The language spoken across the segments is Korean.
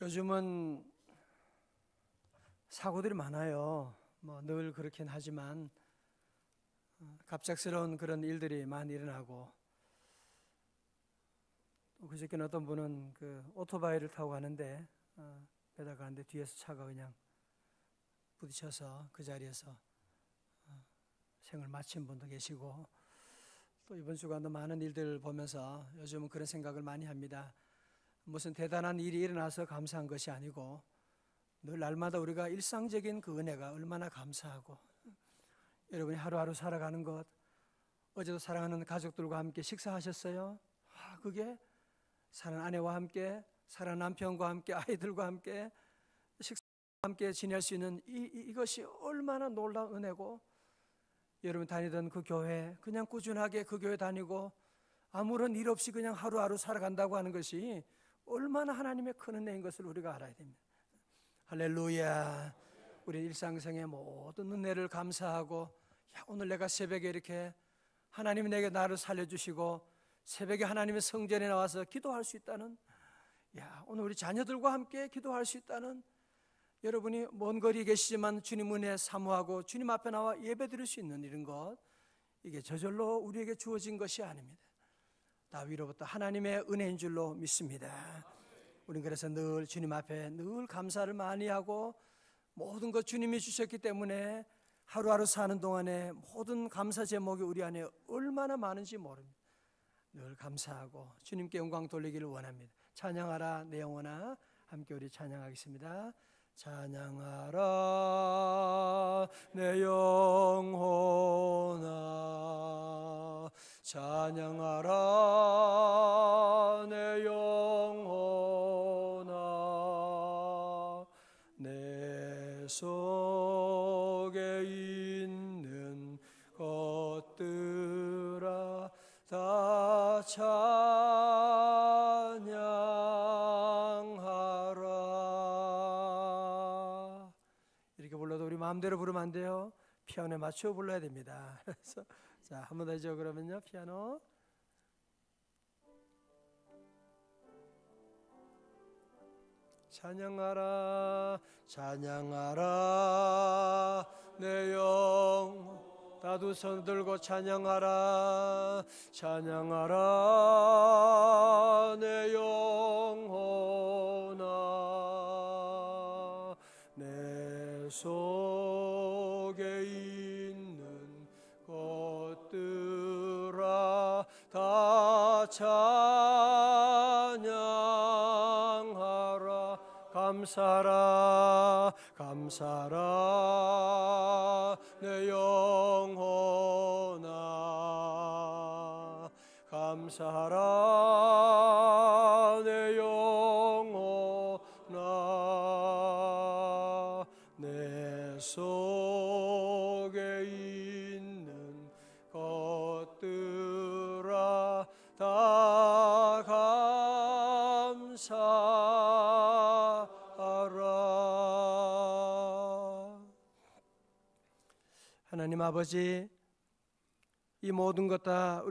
요즘은 사고들이 많아요. 뭐 늘 그렇긴 하지만 어, 갑작스러운 그런 일들이 많이 일어나고 또 그저께는 어떤 분은 그 오토바이를 타고 가는데 어, 배달 가는데 뒤에서 차가 그냥 부딪혀서 그 자리에서 어, 생을 마친 분도 계시고 또 이번 주간도 많은 일들 보면서 요즘은 그런 생각을 많이 합니다. 무슨 대단한 일이 일어나서 감사한 것이 아니고 늘 날마다 우리가 일상적인 그 은혜가 얼마나 감사하고 여러분이 하루하루 살아가는 것 어제도 사랑하는 가족들과 함께 식사하셨어요? 아, 그게 사는 아내와 함께 사는 남편과 함께 아이들과 함께 식사 함께 지낼 수 있는 이, 이- 이것이 얼마나 놀라운 은혜고 여러분 다니던 그 교회 그냥 꾸준하게 그 교회 다니고 아무런 일 없이 그냥 하루하루 살아간다고 하는 것이 얼마나 하나님의 큰 은혜인 것을 우리가 알아야 됩니다. 할렐루야. 우리 일상생의 모든 은혜를 감사하고 야, 오늘 내가 새벽에 이렇게 하나님이 내게 나를 살려주시고 새벽에 하나님의 성전에 나와서 기도할 수 있다는 야, 오늘 우리 자녀들과 함께 기도할 수 있다는 여러분이 먼 거리에 계시지만 주님 은혜 사모하고 주님 앞에 나와 예배 드릴 수 있는 이런 것 이게 저절로 우리에게 주어진 것이 아닙니다. 다 위로부터 하나님의 은혜인 줄로 믿습니다. 우리는 그래서 늘 주님 앞에 늘 감사를 많이 하고 모든 것 주님이 주셨기 때문에 하루하루 사는 동안에 모든 감사 제목이 우리 안에 얼마나 많은지 모릅니다. 늘 감사하고 주님께 영광 돌리기를 원합니다. 찬양하라 내 영혼아 함께 우리 찬양하겠습니다. 찬양하라 내 영혼아 찬양하라 마음대로 부르면 안 돼요? 피아노에 맞춰 불러야 됩니다. 그래서 자 한 번더 해줘 그러면요. 피아노. 찬양하라 찬양하라. 내영 다두 손 들고 찬양하라 찬양하라. 내 영혼아 내 속에 있는 것들아 다 찬양하라. 감사라 감사라. 내 영혼아. 감사라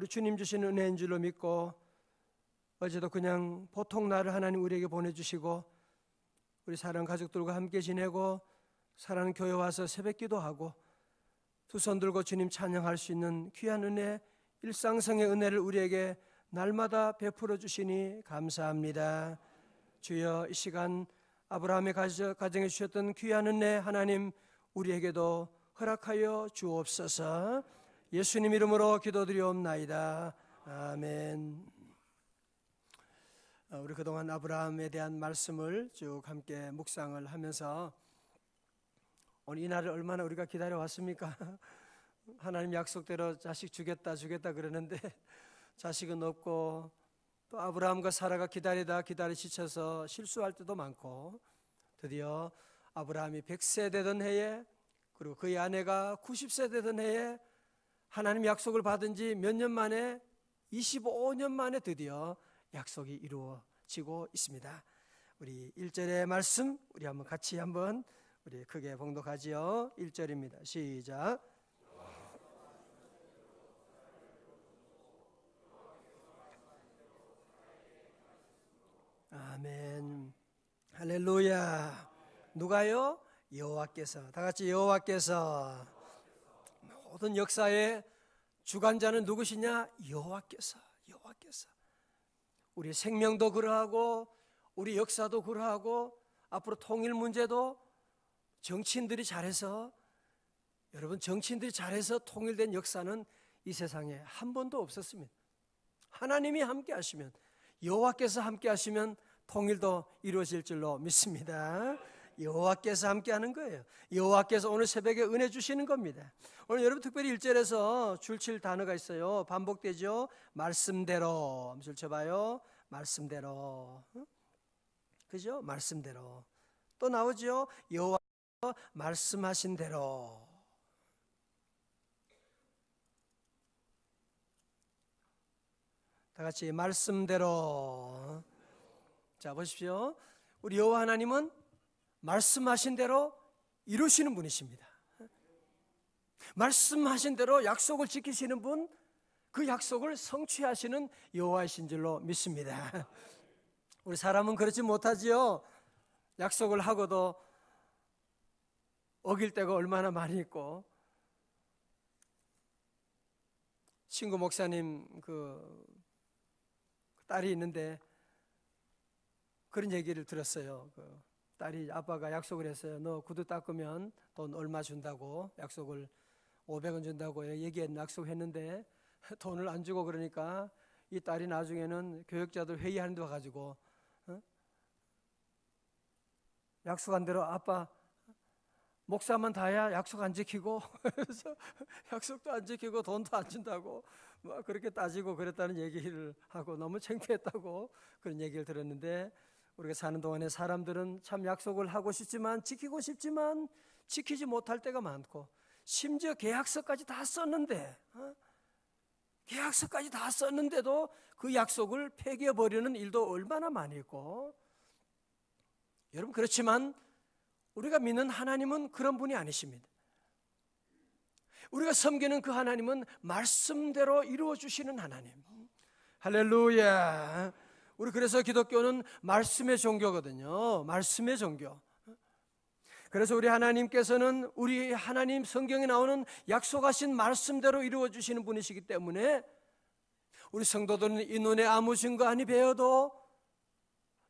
우리 주님 주신 은혜인 줄로 믿고 어제도 그냥 보통 날을 하나님 우리에게 보내주시고 우리 사랑 가족들과 함께 지내고 사랑하는 교회 와서 새벽 기도하고 두 손 들고 주님 찬양할 수 있는 귀한 은혜 일상성의 은혜를 우리에게 날마다 베풀어 주시니 감사합니다. 주여 이 시간 아브라함의 가정- 가정에 주셨던 귀한 은혜 하나님 우리에게도 허락하여 주옵소서. 예수님 이름으로 기도드리옵나이다. 아멘. 어, 우리 그동안 아브라함에 대한 말씀을 쭉 함께 묵상을 하면서 오늘 이 날을 얼마나 우리가 기다려 왔습니까? 하나님 약속대로 자식 주겠다 주겠다 그러는데 자식은 없고 또 아브라함과 사라가 기다리다 기다리 지쳐서 실수할 때도 많고 드디어 아브라함이 100세 되던 해에 그리고 그의 아내가 90세 되던 해에 하나님 약속을 받은 지 몇 년 만에 25년 만에 드디어 약속이 이루어지고 있습니다. 우리 1절의 말씀 우리 한번 같이 한번 우리 크게 봉독하지요. 1절입니다. 시작. 아멘. 할렐루야. 누가요? 여호와께서. 다 같이 여호와께서. 모든 역사의 주관자는 누구시냐? 여호와께서. 여호와께서. 우리 생명도 그러하고 우리 역사도 그러하고 앞으로 통일 문제도 정치인들이 잘해서 여러분 정치인들이 잘해서 통일된 역사는 이 세상에 한 번도 없었습니다. 하나님이 함께 하시면 여호와께서 함께 하시면 통일도 이루어질 줄로 믿습니다. 여호와께서 함께 하는 거예요. 여호와께서 오늘 새벽에 은혜 주시는 겁니다. 오늘 여러분 특별히 1절에서 줄칠 단어가 있어요. 반복되죠. 말씀대로. 한번 쳐 봐요. 말씀대로. 응? 그죠? 말씀대로. 또 나오죠. 여호와 말씀하신 대로. 다 같이 말씀대로. 자, 보십시오. 우리 여호와 하나님은 말씀하신 대로 이루시는 분이십니다. 말씀하신 대로 약속을 지키시는 분, 그 약속을 성취하시는 여호와이신 줄로 믿습니다. 우리 사람은 그렇지 못하지요. 약속을 하고도 어길 때가 얼마나 많이 있고 친구 목사님 그 딸이 있는데 그런 얘기를 들었어요. 그 딸이 아빠가 약속을 했어요. 너 구두 닦으면 돈 얼마 준다고 약속을 500원 준다고 얘기했 약속했는데 돈을 안 주고 그러니까 이 딸이 나중에는 교육자들 회의하는 데 와가지고 어? 약속한 대로 아빠 목사만 다야 약속 안 지키고 그래서 약속도 안 지키고 돈도 안 준다고 막 그렇게 따지고 그랬다는 얘기를 하고 너무 창피했다고 그런 얘기를 들었는데 우리가 사는 동안에 사람들은 참 약속을 하고 싶지만 지키고 싶지만 지키지 못할 때가 많고 심지어 계약서까지 다 썼는데 어? 계약서까지 다 썼는데도 그 약속을 폐기해 버리는 일도 얼마나 많이 있고 여러분 그렇지만 우리가 믿는 하나님은 그런 분이 아니십니다. 우리가 섬기는 그 하나님은 말씀대로 이루어 주시는 하나님. 할렐루야. 우리 그래서 기독교는 말씀의 종교거든요. 말씀의 종교. 그래서 우리 하나님께서는 우리 하나님 성경에 나오는 약속하신 말씀대로 이루어 주시는 분이시기 때문에 우리 성도들은 이 눈에 아무 증거 아니 배워도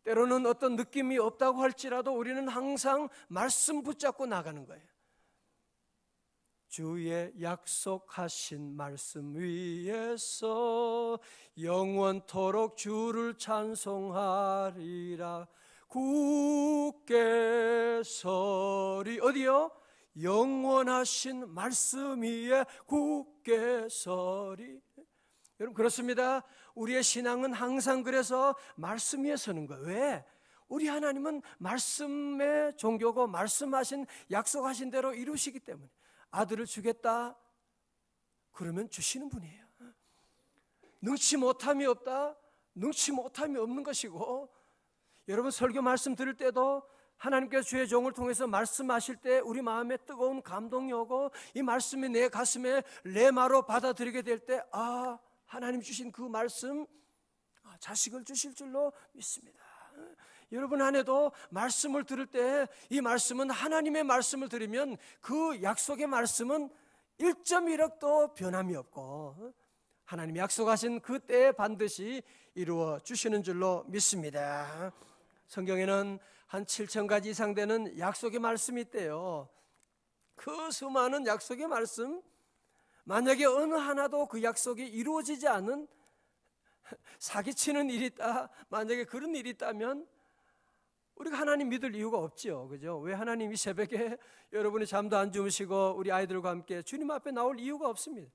때로는 어떤 느낌이 없다고 할지라도 우리는 항상 말씀 붙잡고 나가는 거예요. 주의 약속하신 말씀 위에서 영원토록 주를 찬송하리라 굳게 서리 어디요? 영원하신 말씀 위에 굳게 서리 여러분 그렇습니다. 우리의 신앙은 항상 그래서 말씀 위에 서는 거예요. 왜? 우리 하나님은 말씀의 종교고 말씀하신 약속하신 대로 이루시기 때문에 아들을 주겠다 그러면 주시는 분이에요. 능치 못함이 없다. 능치 못함이 없는 것이고 여러분 설교 말씀 들을 때도 하나님께서 주의 종을 통해서 말씀하실 때 우리 마음에 뜨거운 감동이 오고 이 말씀이 내 가슴에 레마로 받아들이게 될 때 아, 하나님 주신 그 말씀 아, 자식을 주실 줄로 믿습니다. 여러분 안에도 말씀을 들을 때 이 말씀은 하나님의 말씀을 들으면 그 약속의 말씀은 1.1억도 변함이 없고 하나님이 약속하신 그 때에 반드시 이루어 주시는 줄로 믿습니다. 성경에는 한 7천 가지 이상 되는 약속의 말씀이 있대요. 그 수많은 약속의 말씀 만약에 어느 하나도 그 약속이 이루어지지 않은 사기치는 일이 있다. 만약에 그런 일이 있다면 우리가 하나님 믿을 이유가 없지요. 그죠? 왜 하나님이 새벽에 여러분이 잠도 안 주무시고 우리 아이들과 함께 주님 앞에 나올 이유가 없습니다.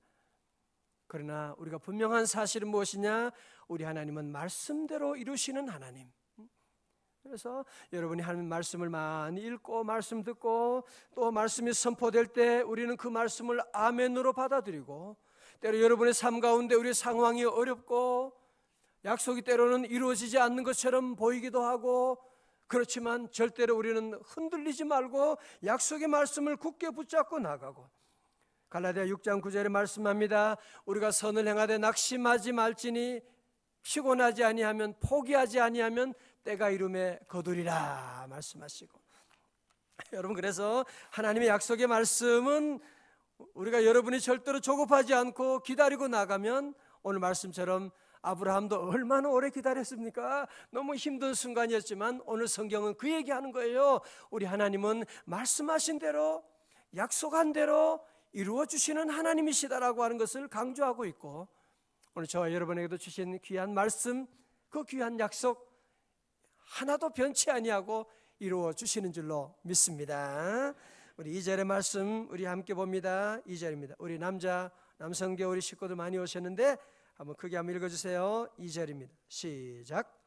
그러나 우리가 분명한 사실은 무엇이냐? 우리 하나님은 말씀대로 이루시는 하나님. 그래서 여러분이 하나님 말씀을 많이 읽고 말씀 듣고 또 말씀이 선포될 때 우리는 그 말씀을 아멘으로 받아들이고 때로 여러분의 삶 가운데 우리 상황이 어렵고 약속이 때로는 이루어지지 않는 것처럼 보이기도 하고 그렇지만 절대로 우리는 흔들리지 말고 약속의 말씀을 굳게 붙잡고 나가고 갈라디아 6장 9절에 말씀합니다. 우리가 선을 행하되 낙심하지 말지니 피곤하지 아니하면 포기하지 아니하면 때가 이름에 거두리라 말씀하시고 여러분 그래서 하나님의 약속의 말씀은 우리가 여러분이 절대로 조급하지 않고 기다리고 나가면 오늘 말씀처럼 아브라함도 얼마나 오래 기다렸습니까? 너무 힘든 순간이었지만 오늘 성경은 그 얘기하는 거예요. 우리 하나님은 말씀하신 대로 약속한 대로 이루어 주시는 하나님이시다라고 하는 것을 강조하고 있고 오늘 저와 여러분에게도 주신 귀한 말씀 그 귀한 약속 하나도 변치 아니하고 이루어 주시는 줄로 믿습니다. 우리 이절의 말씀 우리 함께 봅니다. 이절입니다 우리 남자 남성교 우리 식구들 많이 오셨는데 한번 크게 한번 읽어 주세요. 이절입니다 시작.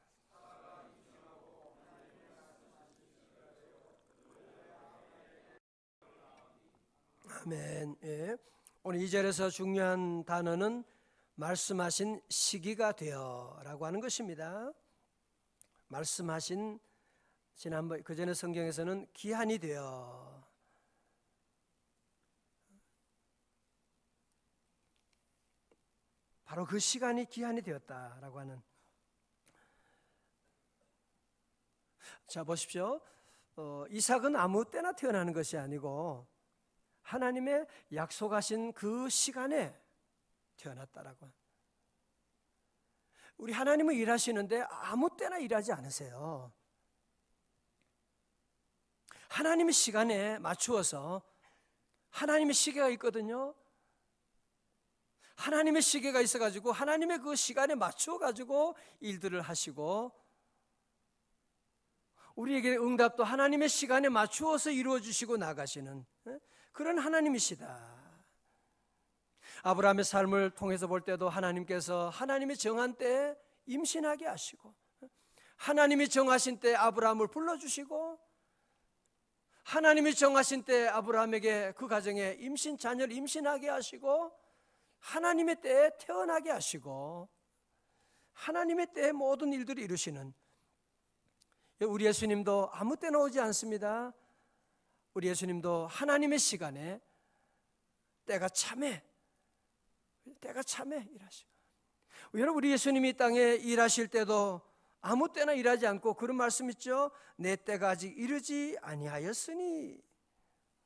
아멘. 예. 오늘 이절에서 중요한 단어는 말씀하신 시기가 되어라고 하는 것입니다. 말씀하신 지난번 그 전에 성경에서는 기한이 되어 바로 그 시간이 기한이 되었다라고 하는 자 보십시오. 어, 이삭은 아무 때나 태어나는 것이 아니고 하나님의 약속하신 그 시간에 태어났다라고. 우리 하나님은 일하시는데 아무 때나 일하지 않으세요. 하나님의 시간에 맞추어서 하나님의 시계가 있거든요. 하나님의 시계가 있어가지고 하나님의 그 시간에 맞추어가지고 일들을 하시고 우리에게 응답도 하나님의 시간에 맞추어서 이루어 주시고 나가시는 예? 그런 하나님이시다. 아브라함의 삶을 통해서 볼 때도 하나님께서 하나님의 정한 때에 임신하게 하시고 하나님이 정하신 때 아브라함을 불러 주시고 하나님이 정하신 때 아브라함에게 그 가정에 임신 자녀를 임신하게 하시고 하나님의 때에 태어나게 하시고 하나님의 때에 모든 일들을 이루시는 우리 예수님도 아무 때나 오지 않습니다. 우리 예수님도 하나님의 시간에 때가 참해 때가 참해 일하시고 여러분 우리 예수님이 이 땅에 일하실 때도 아무 때나 일하지 않고 그런 말씀 있죠. 내 때가 아직 이르지 아니하였으니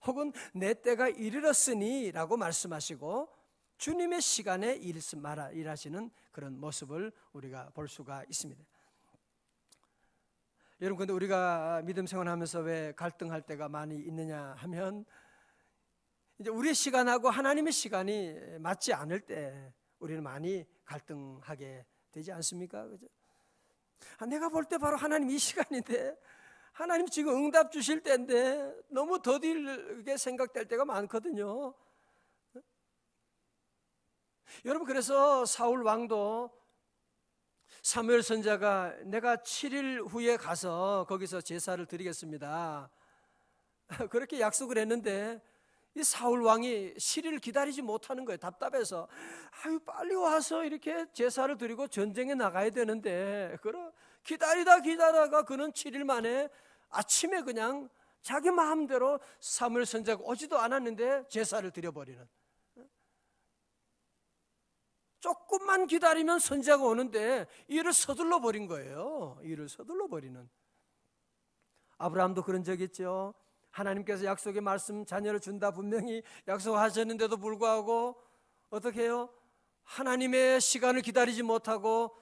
혹은 내 때가 이르렀으니라고 말씀하시고 주님의 시간에 일하시는 그런 모습을 우리가 볼 수가 있습니다. 여러분 근데 우리가 믿음 생활하면서 왜 갈등할 때가 많이 있느냐 하면 이제 우리의 시간하고 하나님의 시간이 맞지 않을 때 우리는 많이 갈등하게 되지 않습니까? 그죠? 아, 내가 볼 때 바로 하나님 이 시간인데 하나님 지금 응답 주실 때인데 너무 더딜게 생각될 때가 많거든요. 여러분 그래서 사울 왕도 사무엘 선자가 내가 7일 후에 가서 거기서 제사를 드리겠습니다. 그렇게 약속을 했는데 이 사울 왕이 7일 기다리지 못하는 거예요. 답답해서 아유 빨리 와서 이렇게 제사를 드리고 전쟁에 나가야 되는데 그러 기다리다 기다다가 그는 7일 만에 아침에 그냥 자기 마음대로 사무엘 선자가 오지도 않았는데 제사를 드려버리는 조금만 기다리면 선자가 오는데 일을 서둘러 버린 거예요. 일을 서둘러 버리는. 아브라함도 그런 적 있죠. 하나님께서 약속의 말씀 자녀를 준다 분명히 약속하셨는데도 불구하고 어떻게 해요? 하나님의 시간을 기다리지 못하고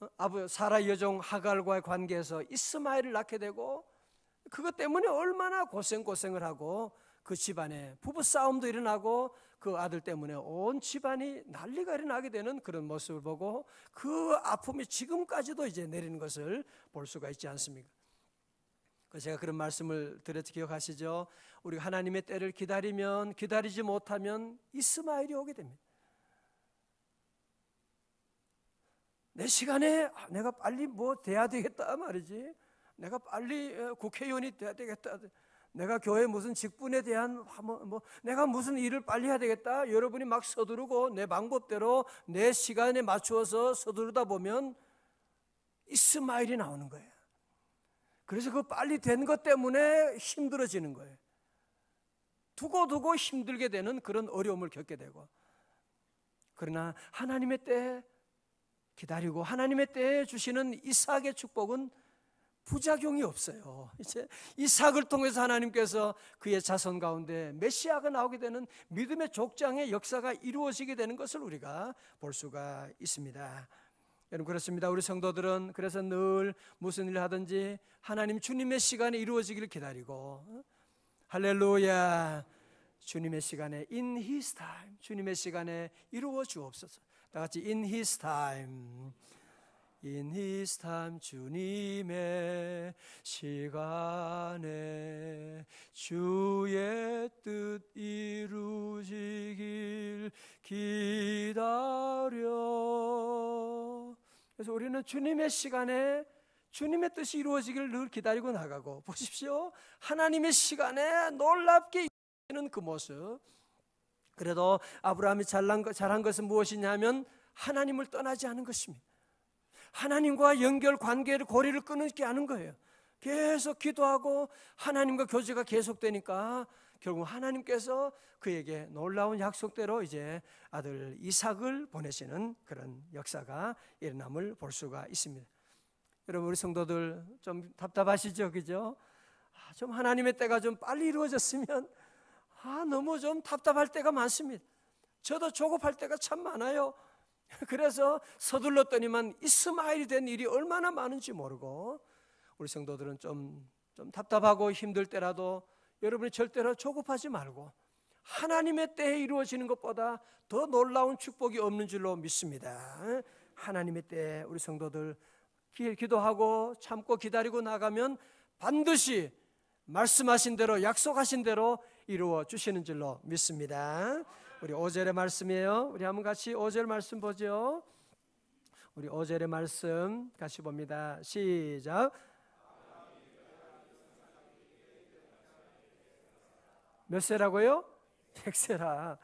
어, 아버 사라 여종 하갈과의 관계에서 이스마엘을 낳게 되고 그것 때문에 얼마나 고생 고생을 하고 그 집안에 부부 싸움도 일어나고 그 아들 때문에 온 집안이 난리가 일어나게 되는 그런 모습을 보고 그 아픔이 지금까지도 이제 내리는 것을 볼 수가 있지 않습니까? 그 제가 그런 말씀을 드렸지 기억하시죠? 우리 하나님의 때를 기다리면 기다리지 못하면 이스마엘이 오게 됩니다. 내 시간에 아, 내가 빨리 뭐 돼야 되겠다 말이지. 내가 빨리 국회의원이 돼야 되겠다. 내가 교회 무슨 직분에 대한 뭐, 뭐 내가 무슨 일을 빨리 해야 되겠다. 여러분이 막 서두르고 내 방법대로 내 시간에 맞추어서 서두르다 보면 이스마일이 나오는 거예요. 그래서 그 빨리 된 것 때문에 힘들어지는 거예요. 두고 두고 힘들게 되는 그런 어려움을 겪게 되고. 그러나 하나님의 때 기다리고 하나님의 때에 주시는 이삭의 축복은 부작용이 없어요. 이제 이삭을 통해서 하나님께서 그의 자손 가운데 메시아가 나오게 되는 믿음의 족장의 역사가 이루어지게 되는 것을 우리가 볼 수가 있습니다. 여러분 그렇습니다. 우리 성도들은 그래서 늘 무슨 일을 하든지 하나님 주님의 시간에 이루어지기를 기다리고 할렐루야 주님의 시간에 in his time 주님의 시간에 이루어 주옵소서. 다 같이 in his time Time 주님의 시간에 주의 뜻 이루시길 기다려. 그래서 우리는 주님의 시간에 주님의 뜻이 이루어지기를 늘 기다리고 나가고 보십시오. 하나님의 시간에 놀랍게 이루어지는 그 모습. 그래도 아브라함이 잘한, 것- 잘한 것은 무엇이냐면 하나님을 떠나지 않은 것입니다 하나님과 연결 관계를 고리를 끊지 않은 거예요. 계속 기도하고 하나님과 교제가 계속되니까 결국 하나님께서 그에게 놀라운 약속대로 이제 아들 이삭을 보내시는 그런 역사가 일어남을 볼 수가 있습니다. 여러분 우리 성도들 좀 답답하시죠, 그죠? 아, 좀 하나님의 때가 좀 빨리 이루어졌으면 아 너무 좀 답답할 때가 많습니다. 저도 조급할 때가 참 많아요. 그래서 서둘렀더니만 이스마일이 된 일이 얼마나 많은지 모르고 우리 성도들은 좀, 좀 답답하고 힘들 때라도 여러분이 절대로 조급하지 말고 하나님의 때에 이루어지는 것보다 더 놀라운 축복이 없는 줄로 믿습니다. 하나님의 때에 우리 성도들 기- 기도하고 참고 기다리고 나가면 반드시 말씀하신 대로 약속하신 대로 이루어 주시는 줄로 믿습니다. 우리 5절의 말씀이에요. 우리 한번 같이 5절 말씀 보죠. 우리 5절의 말씀 같이 봅니다. 시작. 몇 세라고요? 백세라.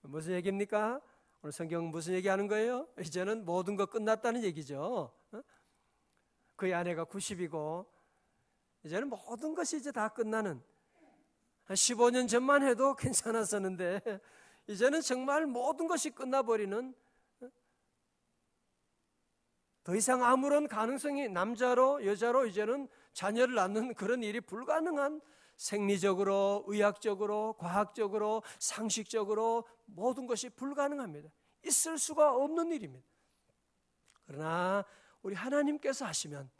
무슨 얘기입니까? 오늘 성경 무슨 얘기 하는 거예요? 이제는 모든 거 끝났다는 얘기죠. 어? 그의 아내가 90이고 이제는 모든 것이 이제 다 끝나는 한 15년 전만 해도 괜찮았었는데 이제는 정말 모든 것이 끝나버리는 더 이상 아무런 가능성이 남자로 여자로 이제는 자녀를 낳는 그런 일이 불가능한 생리적으로 의학적으로 과학적으로 상식적으로 모든 것이 불가능합니다. 있을 수가 없는 일입니다. 그러나 우리 하나님께서 하시면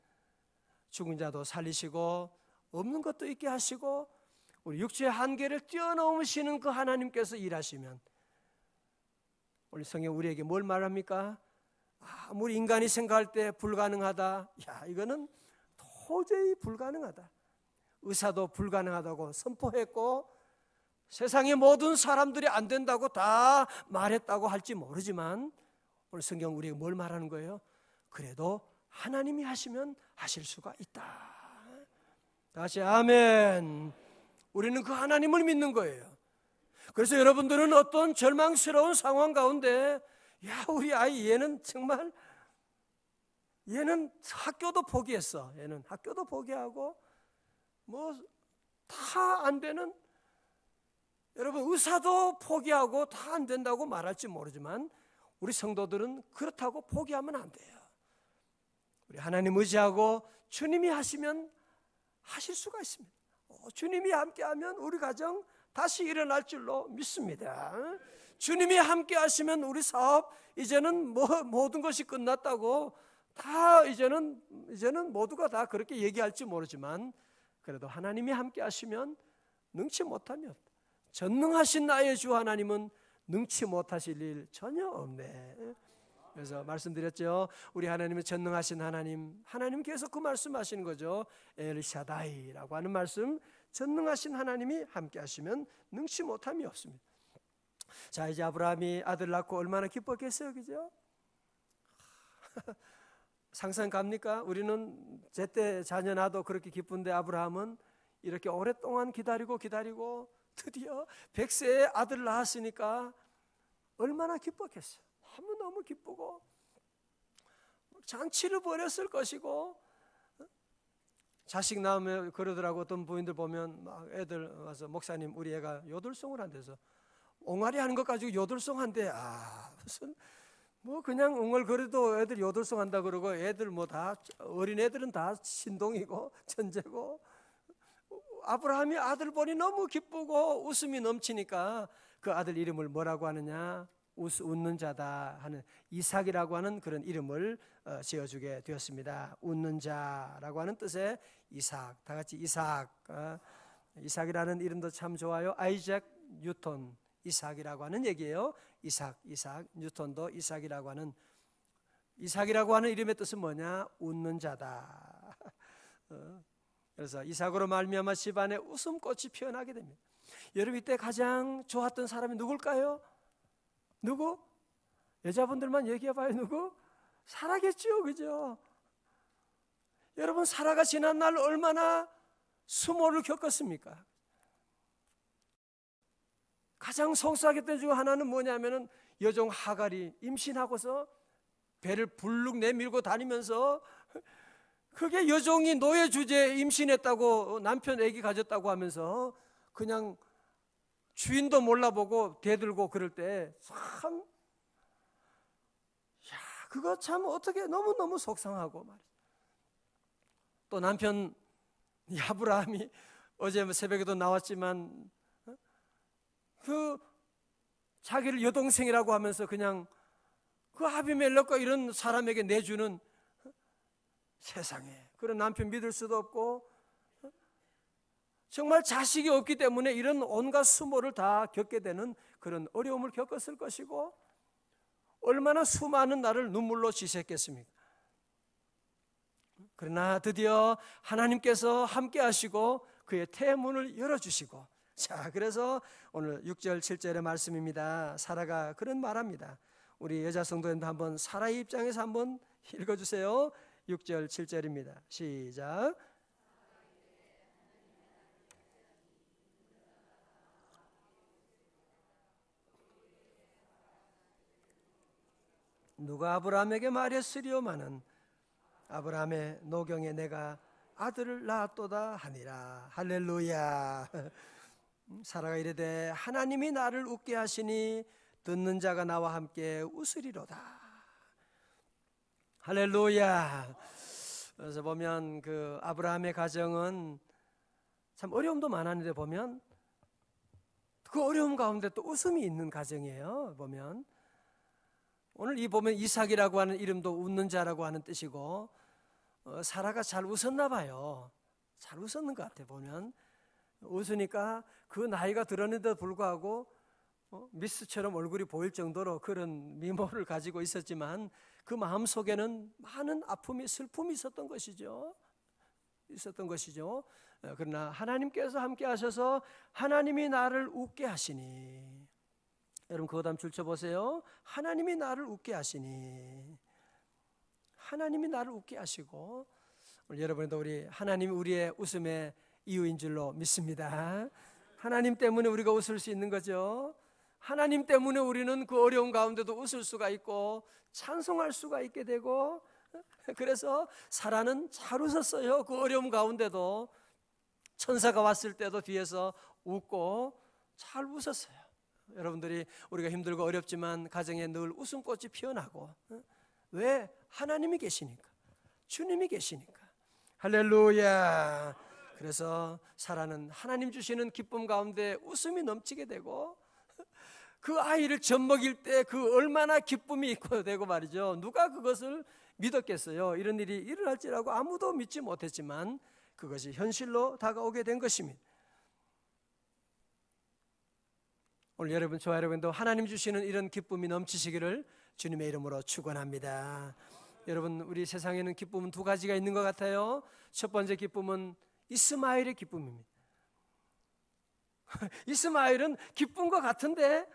죽은 자도 살리시고 없는 것도 있게 하시고 우리 육체의 한계를 뛰어넘으시는 그 하나님께서 일하시면 우리 성경 우리에게 뭘 말합니까? 아무리 인간이 생각할 때 불가능하다. 야, 이거는 도저히 불가능하다. 의사도 불가능하다고 선포했고 세상의 모든 사람들이 안 된다고 다 말했다고 할지 모르지만 오늘 성경 우리에게 뭘 말하는 거예요? 그래도 하나님이 하시면 하실 수가 있다. 다시 아멘. 우리는 그 하나님을 믿는 거예요. 그래서 여러분들은 어떤 절망스러운 상황 가운데 야 우리 아이 얘는 정말 얘는 학교도 포기했어. 얘는 학교도 포기하고 뭐 다 안 되는 여러분 의사도 포기하고 다 안 된다고 말할지 모르지만 우리 성도들은 그렇다고 포기하면 안 돼요. 우리 하나님 의지하고 주님이 하시면 하실 수가 있습니다. 어, 주님이 함께하면 우리 가정 다시 일어날 줄로 믿습니다. 주님이 함께 하시면 우리 사업 이제는 뭐 모든 것이 끝났다고 다 이제는 이제는 모두가 다 그렇게 얘기할지 모르지만 그래도 하나님이 함께 하시면 능치 못하면 전능하신 나의 주 하나님은 능치 못하실 일 전혀 없네. 그래서 말씀드렸죠. 우리 하나님은 전능하신 하나님, 하나님 계속 그 말씀하시는 거죠. 엘샤다이라고 하는 말씀, 전능하신 하나님이 함께 하시면 능치 못함이 없습니다. 자, 이제 아브라함이 아들 낳고 얼마나 기뻤겠어요, 그죠? 상상 갑니까? 우리는 제때 자녀 나도 그렇게 기쁜데 아브라함은 이렇게 오랫동안 기다리고 기다리고 드디어 백세의 아들 낳았으니까 얼마나 기뻤겠어요. 너무 너무 기쁘고 잔치를 벌였을 것이고 자식 낳으면 그러더라고 어떤 부인들 보면 막 애들 와서 목사님 우리 애가 요들송을 한대서 옹알이 하는 것 가지고 요들송 한대. 아 무슨 뭐 그냥 웅얼거려도 애들 요들성한다 그러고 애들 뭐 다 어린 애들은 다 신동이고 천재고. 아브라함이 아들 보니 너무 기쁘고 웃음이 넘치니까 그 아들 이름을 뭐라고 하느냐 웃, 웃는 자다 하는 이삭이라고 하는 그런 이름을 어, 지어주게 되었습니다. 웃는 자라고 하는 뜻의 이삭 다 같이 이삭 어, 이삭이라는 이름도 참 좋아요. 아이작 뉴턴 이삭이라고 하는 얘기예요. 이삭, 이삭, 뉴턴도 이삭이라고 하는 이삭이라고 하는 이름의 뜻은 뭐냐? 웃는 자다. 어, 그래서 이삭으로 말미암아 집안에 웃음꽃이 피어나게 됩니다. 여러분 이때 가장 좋았던 사람이 누굴까요? 누구? 여자분들만 얘기해봐요. 누구? 사라겠죠, 그죠? 여러분 사라가 지난 날 얼마나 수모를 겪었습니까? 가장 속삭였던 때중 하나는 뭐냐면은 여종 하갈이 임신하고서 배를 불룩 내밀고 다니면서 그게 여종이 노예 주제에 임신했다고 남편 애기 가졌다고 하면서 그냥 주인도 몰라보고 대들고 그럴 때 참, 야, 그거 참 어떻게 너무너무 속상하고 말이죠. 또 남편 야브라함이 어제 뭐 새벽에도 나왔지만 그 자기를 여동생이라고 하면서 그냥 그 아비멜렉과 이런 사람에게 내주는 세상에. 그런 남편 믿을 수도 없고 정말 자식이 없기 때문에 이런 온갖 수모를 다 겪게 되는 그런 어려움을 겪었을 것이고 얼마나 수많은 나를 눈물로 지새겠습니까? 그러나 드디어 하나님께서 함께 하시고 그의 태문을 열어주시고 자, 그래서 오늘 6절, 7절의 말씀입니다. 사라가 그런 말합니다. 우리 여자 성도님도 한번 사라의 입장에서 한번 읽어주세요. 6절, 7절입니다. 시작. 누가 아브라함에게 말했으리오마는 아브라함의 노경에 내가 아들을 낳았도다 하니라 할렐루야 사라가 이르되 하나님이 나를 웃게 하시니 듣는 자가 나와 함께 웃으리로다. 할렐루야. 그래서 보면 그 아브라함의 가정은 참 어려움도 많았는데 보면 그 어려움 가운데 또 웃음이 있는 가정이에요. 보면 오늘 이 보면 이삭이라고 하는 이름도 웃는 자라고 하는 뜻이고 어, 사라가 잘 웃었나 봐요. 잘 웃었는 것 같아 보면 웃으니까 그 나이가 들었는데도 불구하고 어? 미스처럼 얼굴이 보일 정도로 그런 미모를 가지고 있었지만 그 마음 속에는 많은 아픔이 슬픔이 있었던 것이죠. 있었던 것이죠. 어, 그러나 하나님께서 함께 하셔서 하나님이 나를 웃게 하시니 여러분 그거 다음 줄 쳐 보세요. 하나님이 나를 웃게 하시니 하나님이 나를 웃게 하시고 여러분도 우리 하나님 우리의 웃음의 이유인 줄로 믿습니다. 하나님 때문에 우리가 웃을 수 있는 거죠. 하나님 때문에 우리는 그 어려운 가운데도 웃을 수가 있고 찬송할 수가 있게 되고 그래서 사라는 잘 웃었어요. 그 어려움 가운데도 천사가 왔을 때도 뒤에서 웃고 잘 웃었어요. 여러분들이 우리가 힘들고 어렵지만 가정에 늘 웃음꽃이 피어나고 왜 하나님이 계시니까 주님이 계시니까 할렐루야. 그래서 사라는 하나님 주시는 기쁨 가운데 웃음이 넘치게 되고 그 아이를 젖먹일 때 그 얼마나 기쁨이 있고 되고 말이죠. 누가 그것을 믿었겠어요. 이런 일이 일어날지라고 아무도 믿지 못했지만 그것이 현실로 다가오게 된 것입니다. 오늘 여러분, 저 여러분도 하나님 주시는 이런 기쁨이 넘치시기를 주님의 이름으로 축원합니다. 여러분, 우리 세상에는 기쁨은 두 가지가 있는 것 같아요. 첫 번째 기쁨은 이스마엘의 기쁨입니다. 이스마엘은 기쁜 것 같은데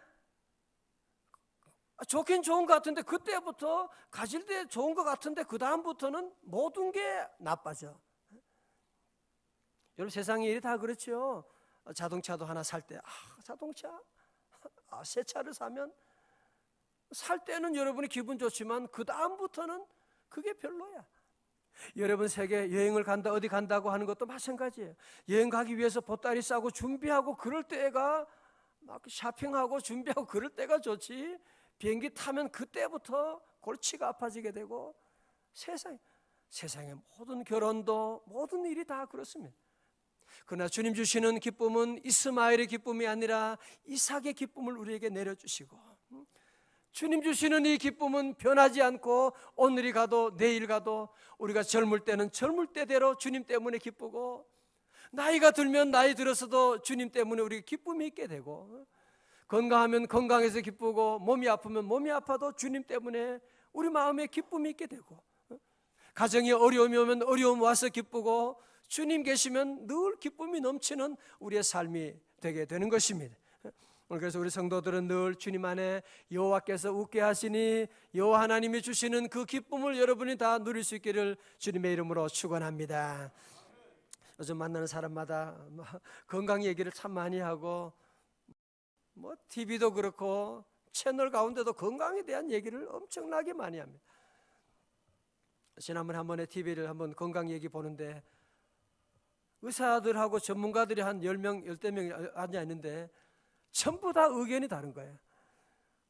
좋긴 좋은 것 같은데 그때부터 가질 때 좋은 것 같은데 그 다음부터는 모든 게 나빠져. 여러분 세상에 일이 다 그렇죠. 자동차도 하나 살 때, 아 자동차, 아, 새 차를 사면 살 때는 여러분이 기분 좋지만 그 다음부터는 그게 별로야. 여러분 세계 여행을 간다 어디 간다고 하는 것도 마찬가지예요. 여행 가기 위해서 보따리 싸고 준비하고 그럴 때가 막 쇼핑하고 준비하고 그럴 때가 좋지. 비행기 타면 그때부터 골치가 아파지게 되고 세상 세상의 모든 결혼도 모든 일이 다 그렇습니다. 그러나 주님 주시는 기쁨은 이스마엘의 기쁨이 아니라 이삭의 기쁨을 우리에게 내려주시고 주님 주시는 이 기쁨은 변하지 않고 오늘이 가도 내일 가도 우리가 젊을 때는 젊을 때대로 주님 때문에 기쁘고 나이가 들면 나이 들어서도 주님 때문에 우리 기쁨이 있게 되고 건강하면 건강해서 기쁘고 몸이 아프면 몸이 아파도 주님 때문에 우리 마음에 기쁨이 있게 되고 가정에 어려움이 오면 어려움 와서 기쁘고 주님 계시면 늘 기쁨이 넘치는 우리의 삶이 되게 되는 것입니다. 그래서 우리 성도들은 늘 주님 안에 여호와께서 웃게 하시니 여호와 하나님이 주시는 그 기쁨을 여러분이 다 누릴 수 있기를 주님의 이름으로 축원합니다. 요즘 만나는 사람마다 뭐 건강 얘기를 참 많이 하고 뭐 TV도 그렇고 채널 가운데도 건강에 대한 얘기를 엄청나게 많이 합니다. 지난번에 한 번에 TV를 한번 건강 얘기 보는데 의사들하고 전문가들이 한 10명, 10명 앉아 있는데 전부 다 의견이 다른 거예요.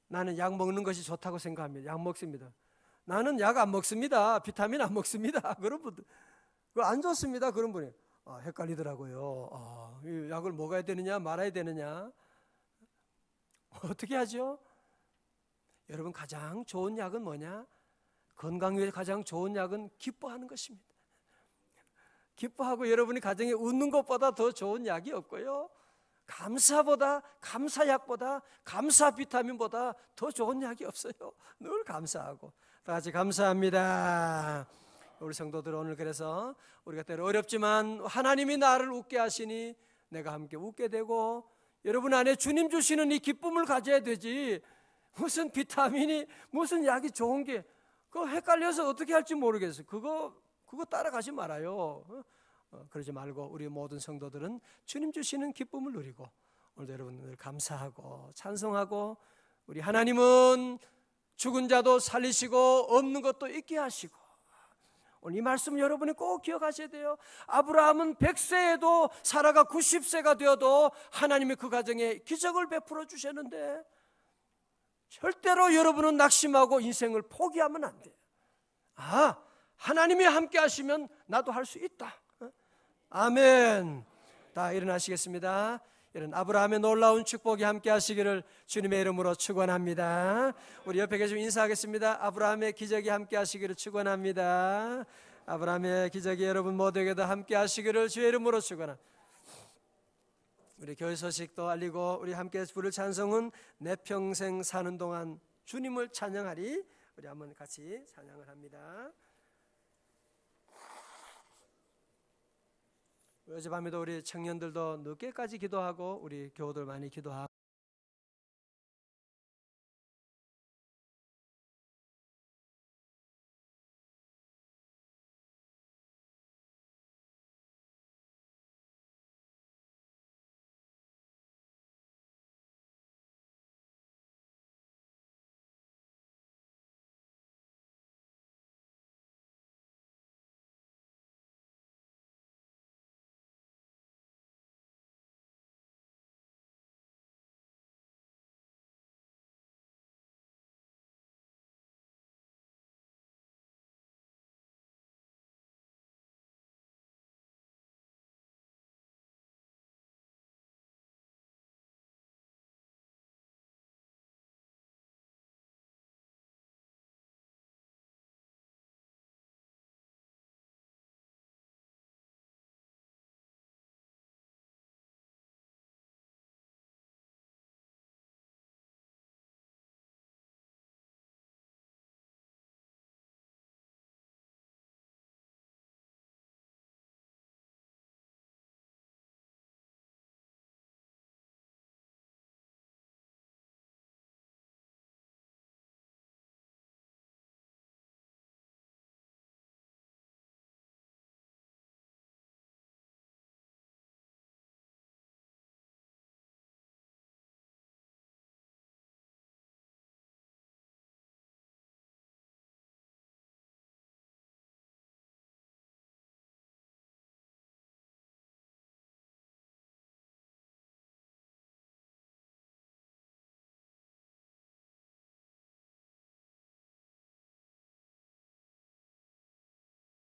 나는 약 먹는 것이 좋다고 생각합니다. 약 먹습니다. 나는 약 안 먹습니다. 비타민 안 먹습니다. 그런 분들. 안 좋습니다. 그런 분이. 아, 헷갈리더라고요. 아, 이 약을 먹어야 되느냐, 말아야 되느냐. 어떻게 하죠? 여러분, 가장 좋은 약은 뭐냐? 건강 위해 가장 좋은 약은 기뻐하는 것입니다. 기뻐하고 여러분이 가정에 웃는 것보다 더 좋은 약이 없고요. 감사보다 감사약보다 감사 비타민보다 더 좋은 약이 없어요. 늘 감사하고 다 같이 감사합니다. 우리 성도들 오늘 그래서 우리가 때로 어렵지만 하나님이 나를 웃게 하시니 내가 함께 웃게 되고 여러분 안에 주님 주시는 이 기쁨을 가져야 되지 무슨 비타민이 무슨 약이 좋은 게 그거 헷갈려서 어떻게 할지 모르겠어요. 그거 그거 따라가지 말아요. 어, 그러지 말고 우리 모든 성도들은 주님 주시는 기쁨을 누리고 오늘도 여러분들 감사하고 찬송하고 우리 하나님은 죽은 자도 살리시고 없는 것도 있게 하시고 오늘 이 말씀 여러분이 꼭 기억하셔야 돼요. 아브라함은 100세에도 사라가 90세가 되어도 하나님이 그 가정에 기적을 베풀어 주셨는데 절대로 여러분은 낙심하고 인생을 포기하면 안 돼요. 아, 하나님이 함께 하시면 나도 할 수 있다. 어? 아멘. 다 일어나시겠습니다. 이런 아브라함의 놀라운 축복이 함께 하시기를 주님의 이름으로 축원합니다. 우리 옆에 계시면 인사하겠습니다. 아브라함의 기적이 함께 하시기를 축원합니다. 아브라함의 기적이 여러분 모두에게도 함께 하시기를 주의 이름으로 축원합니다. 우리 교회 소식도 알리고 우리 함께 부를 찬송은 내 평생 사는 동안 주님을 찬양하리. 우리 한번 같이 찬양을 합니다. 어젯밤에도 우리 청년들도 늦게까지 기도하고 우리 교우들 많이 기도하고